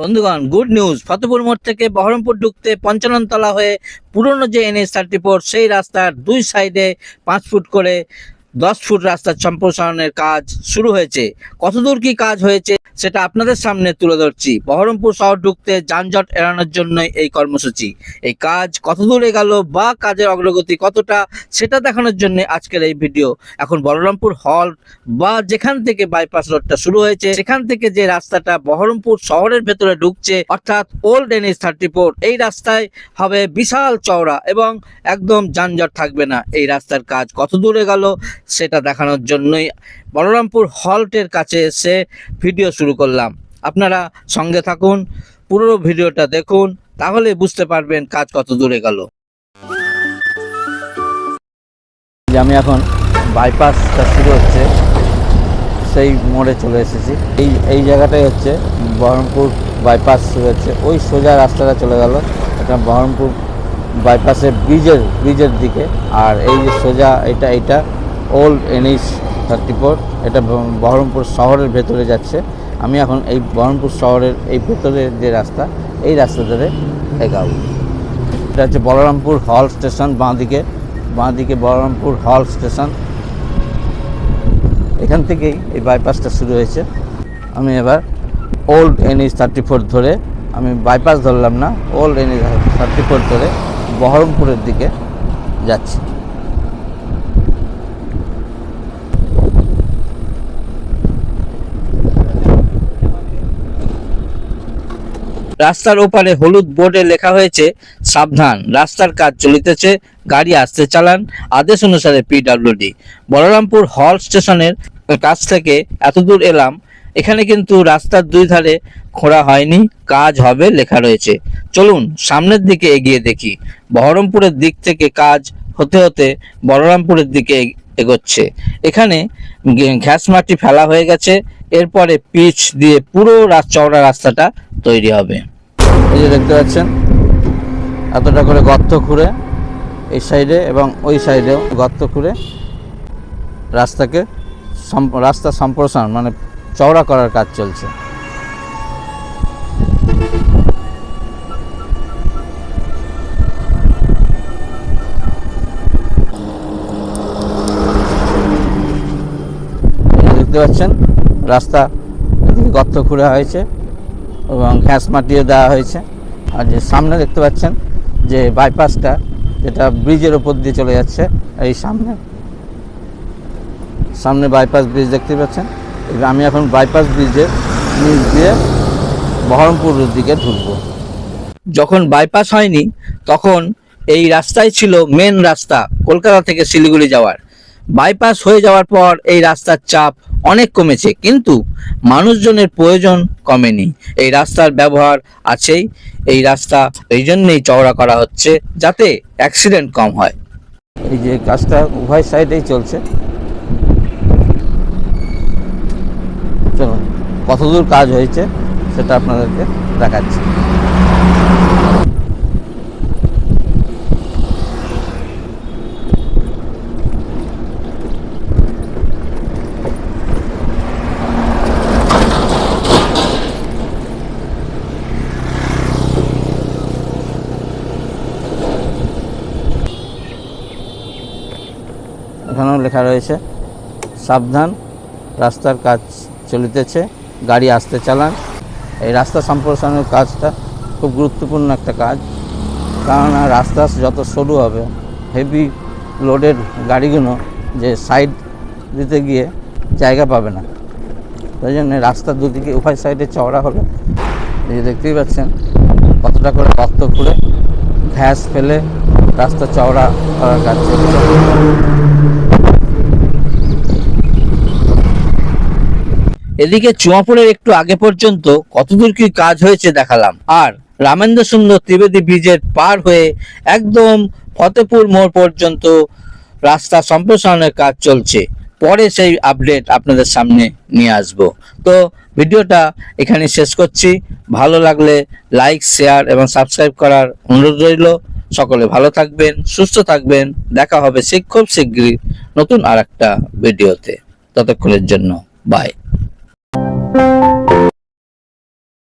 বন্ধুগণ good news Fatehpur মোড় থেকে বহরমপুর ঢুকতে পঞ্চানন তলা হয়ে পুরনো যে এনএস থার্টি সেই রাস্তার দুই সাইডে পাঁচ ফুট করে দশ ফুট রাস্তার সম্প্রসারণের কাজ শুরু হয়েছে। কতদূর কি কাজ হয়েছে সেটা আপনাদের সামনে তুলে ধরছি। বহরমপুর শহর ঢুকতে যানজট এড়ানোর জন্যই এই কর্মসূচি। এই কাজ কতদূর এগালো বা কাজের অগ্রগতি কতটা সেটা দেখানোর জন্য আজকের এই ভিডিও। এখন বলরামপুর হল বা যেখান থেকে বাইপাস রোডটা শুরু হয়েছে, সেখান থেকে যে রাস্তাটা বহরমপুর শহরের ভেতরে ঢুকছে, অর্থাৎ ওল্ড এনএস থার্টি এই রাস্তায় হবে বিশাল চওড়া এবং একদম যানজট থাকবে না। এই রাস্তার কাজ কত দূরে গেল সেটা দেখানোর জন্যই বলরামপুর হল্টের কাছে এসে ভিডিও শুরু করলাম। আপনারা সঙ্গে থাকুন, পুরো ভিডিওটা দেখুন, তাহলে বুঝতে পারবেন কাজ কত দূরে গেল। আমি এখন বাইপাসটা শুরু হচ্ছে, সেই মোড়ে চলে এসেছি। এই এই জায়গাটাই হচ্ছে বহরমপুর বাইপাস হচ্ছে। ওই সোজা রাস্তাটা চলে গেল, এটা বহরমপুর বাইপাসের ব্রিজের ব্রিজের দিকে। আর এই যে সোজা, এটা এটা ওল্ড এনএইচ থার্টি ফোর। এটা বহরমপুর শহরের ভেতরে যাচ্ছে। আমি এখন এই বহরমপুর শহরের এই ভেতরের যে রাস্তা, এই রাস্তা ধরে এগাবো। এটা হচ্ছে বলরামপুর হল স্টেশন, বাঁদিকে বাঁদিকে বলরামপুর হল স্টেশন। এখান থেকেই এই বাইপাসটা শুরু হয়েছে। আমি এবার ওল্ড এনএইচ থার্টি ফোর ধরে, আমি বাইপাস ধরলাম না, ওল্ড এনএইচ থার্টি ফোর ধরে বহরমপুরের দিকে যাচ্ছি। রাস্তার ওপারে হলুদ বোর্ডে লেখা হয়েছে, সাবধান, রাস্তার কাজ চলিতেছে, গাড়ি আসতে চালান। আদেশ অনুসারে পিডাব্লিউডি বলরামপুর হল স্টেশনের কাছ থেকে এতদূর এলাম, এখানে কিন্তু রাস্তার দুই ধারে খোঁড়া হয়নি, কাজ হবে লেখা রয়েছে। চলুন, সামনের দিকে এগিয়ে দেখি। বহরমপুরের দিক থেকে কাজ হতে হতে বলরামপুরের দিকে এগ- এগোচ্ছে। এখানে ঘ্যাস মাটি ফেলা হয়ে গেছে, এরপরে পিচ দিয়ে পুরো চওড়া রাস্তাটা তৈরি হবে। যে দেখতে পাচ্ছেন, এতটা করে গর্ত খুঁড়ে এই সাইডে এবং ওই সাইডেও গর্ত খুঁড়ে রাস্তাকে রাস্তা সম্প্রসারণ মানে চওড়া করার কাজ চলছে। দেখতে পাচ্ছেন, রাস্তা গর্ত খুঁড়ে হয়েছে। এবং মাটিও দেওয়া হয়েছে। আর যে সামনে দেখতে পাচ্ছেন যে বাইপাসটা, যেটা ব্রিজের ওপর দিয়ে চলে যাচ্ছে, এই সামনে। সামনে বাইপাস ব্রিজ দেখতে পাচ্ছেন। আমি এখন বাইপাস ব্রিজের নিচ দিয়ে বহরমপুরের দিকে ঢুকবো। যখন বাইপাস হয়নি, তখন এই রাস্তাই ছিল মেন রাস্তা, কলকাতা থেকে শিলিগুড়ি যাওয়ার। বাইপাস হয়ে যাওয়ার পর এই রাস্তার চাপ অনেক কমেছে, কিন্তু মানুষজনের প্রয়োজন কমেনি। এই রাস্তার ব্যবহার আছেই, এই রাস্তা এই জন্যেই চওড়া করা হচ্ছে যাতে অ্যাক্সিডেন্ট কম হয়। এই যে কাজটা উভয় সাইডেই চলছে। চলুন, কতদূর কাজ হয়েছে সেটা আপনাদেরকে দেখাচ্ছি। লেখা রয়েছে, সাবধান, রাস্তার কাজ চলিতেছে, গাড়ি আসতে চালান। এই রাস্তা সম্প্রসারণের কাজটা খুব গুরুত্বপূর্ণ একটা কাজ, কেননা রাস্তা যত সরু হবে হেভি লোডের গাড়িগুলো যে সাইড দিতে গিয়ে জায়গা পাবে না। তাই জন্য রাস্তার দুদিকে উভয় সাইডে চওড়া হলে, এই যে দেখতেই পাচ্ছেন, কতটা করে রক্ত খুঁড়ে ঘ্যাস ফেলে রাস্তা চওড়া করার কাজ চলছে। এদিকে চুয়াপুরের একটু আগে পর্যন্ত কতদূর কি কাজ হয়েছে দেখালাম। আর রামেন্দ্র সুন্দর ত্রিবেদী ব্রিজের পার হয়ে একদম ফতেপুর মোড় পর্যন্ত রাস্তা সম্প্রসারণের কাজ চলছে। পরে সেই আপডেট আপনাদের সামনে নিয়ে আসব। তো ভিডিওটা এখানে শেষ করছি। ভালো লাগলে লাইক শেয়ার এবং সাবস্ক্রাইব করার অনুরোধ রইল। সকলে ভালো থাকবেন, সুস্থ থাকবেন। দেখা হবে খুব শীঘ্রই নতুন আর একটা ভিডিওতে। ততক্ষণের জন্য বাই Música